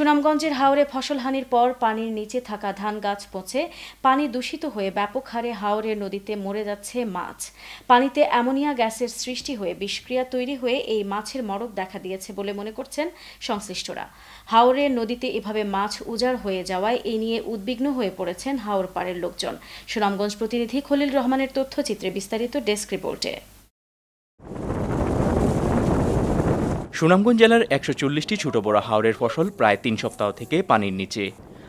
সুনামগঞ্জের হাওরে ফসলহানির পর পানির নিচে থাকা ধান গাছ পচে, পানি দূষিত হয়ে ব্যাপক হারে হাওরের নদীতে মরে যাচ্ছে মাছ। পানিতে অ্যামোনিয়া গ্যাসের সৃষ্টি হয়ে বিষক্রিয়া তৈরি হয়ে এই মাছের মরক দেখা দিয়েছে বলে মনে করছেন সংশ্লিষ্টরা। হাওরের নদীতে এভাবে মাছ উজাড় হয়ে যাওয়ায় এই নিয়ে উদ্বিগ্ন হয়ে পড়েছেন হাওর পাড়ের লোকজন। সুনামগঞ্জ প্রতিনিধি খলিল রহমানের তথ্যচিত্রে বিস্তারিত ডেস্ক রিপোর্টে। সুনামগঞ্জ জেলার একশো চল্লিশটি ছোট বড় হাওরের ফসল প্রায় তিন সপ্তাহ থেকে পানির নিচে।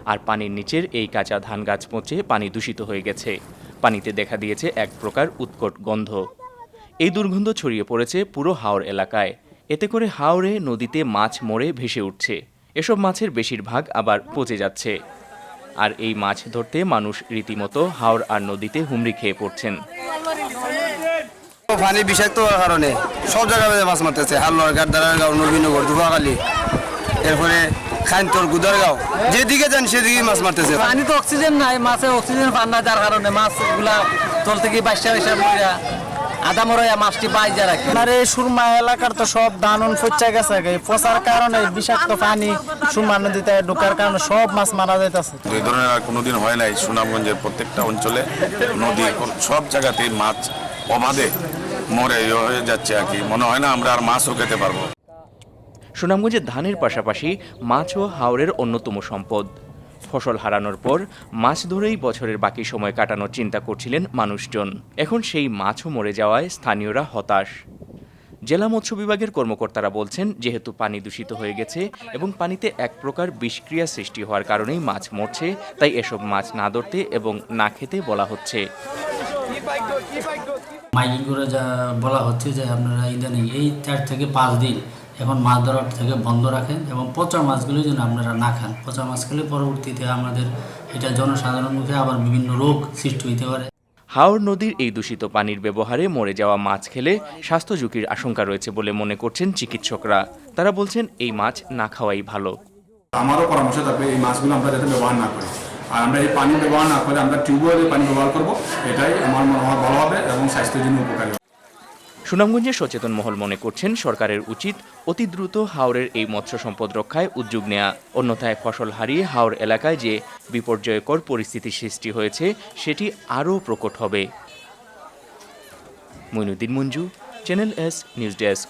আর পানির নিচের এই কাঁচা ধান গাছ পচে পানি দূষিত হয়ে গেছে। পানিতে দেখা দিয়েছে এক প্রকার উৎকট গন্ধ। এই দুর্গন্ধ ছড়িয়ে পড়েছে পুরো হাওর এলাকায়। এতে করে হাওরে, নদীতে মাছ মরে ভেসে উঠছে। এসব মাছের বেশিরভাগ আবার পচে যাচ্ছে। আর এই মাছ ধরতে মানুষ রীতিমতো হাওর আর নদীতে হুমড়ি খেয়ে পড়ছেন। পানি বিষাক্ত হওয়ার কারণে সব জায়গায় মাছ মারতেছে। হাল্লার ঘাট দাঁড়ারগাঁও নবীনগর দুবাকালি এরপরে খাইন্তর গুদারগাঁও যেদিকে যান সেদিকে মাছ মারতেছে। পানি তো অক্সিজেন নাই মাছে অক্সিজেন পান না যার কারণে মাছগুলা তল থেকে বাইশা বাইশা মরিয়া আদা মরাইয়া মাছটি বাইজা রাখে এই সুরমা এলাকার তো সব ধান ফচ্চা গেছে। পচার কারণে বিষাক্ত পানি সুরমা নদীতে ঢোকার কারণে সব মাছ মারা যাইতেছে। এই ধরনের আর কোনোদিন হয় নাই সুনামগঞ্জের প্রত্যেকটা অঞ্চলে। নদী সব জায়গাতেই মাছ অবাধে মরে ইয়ে হয়ে যাচ্ছে আর কি। মনে হয় না আমরা আর মাছও খেতে পারব। সুনামগঞ্জে ধানের পাশাপাশি মাছও হাওরের অন্যতম সম্পদ। ফসল হারানোর পর মাছ ধরেই বছরের বাকি সময় কাটানোর চিন্তা করছিলেন মানুষজন। এখন সেই মাছও মরে যাওয়ায় স্থানীয়রা হতাশ। জেলা মৎস্য বিভাগের কর্মকর্তারা বলছেন, যেহেতু পানি দূষিত হয়ে গেছে এবং পানিতে এক প্রকার বিষক্রিয়া সৃষ্টি হওয়ার কারণেই মাছ মরছে, তাই এসব মাছ না ধরতে এবং না খেতে বলা হচ্ছে। মাইকিং করে যা বলা হচ্ছে যে আপনারা ইদানিং এই চার থেকে পাঁচ দিন এখন মাছ ধরার থেকে বন্ধ রাখেন এবং পচা মাছগুলো যেন আপনারা না খান। পচা মাছ খেলে পরবর্তীতে আমাদের এটা জনসাধারণ মুখে আবার বিভিন্ন রোগ সৃষ্টি হইতে পারে। হাওর নদীর এই দূষিত পানির ব্যবহারে মরে যাওয়া মাছ খেলে স্বাস্থ্য ঝুঁকির আশঙ্কা রয়েছে বলে মনে করছেন চিকিৎসকরা। তারা বলছেন এই মাছ না খাওয়াই ভালো। আমারও পরামর্শ থাকবে এই মাছগুলো আমরা যাতে ব্যবহার না করি। আর আমরা এই পানি ব্যবহার না করে আমরা টিউবওয়েলের পানি ব্যবহার করব। এটাই আমার মনে হয় ভালো হবে এবং স্বাস্থ্যের জন্য উপকারী হবে। সুনামগঞ্জে সচেতন মহল মনে করছেন, সরকারের উচিত অতি দ্রুত হাওরের এই মৎস্য সম্পদ রক্ষায় উদ্যোগ নেয়া। অন্যথায় ফসল হারিয়ে হাওর এলাকায় যে বিপর্যয়কর পরিস্থিতি সৃষ্টি হয়েছে, সেটি আরও প্রকট হবে। Moinuddin Manju, channel S, news desk.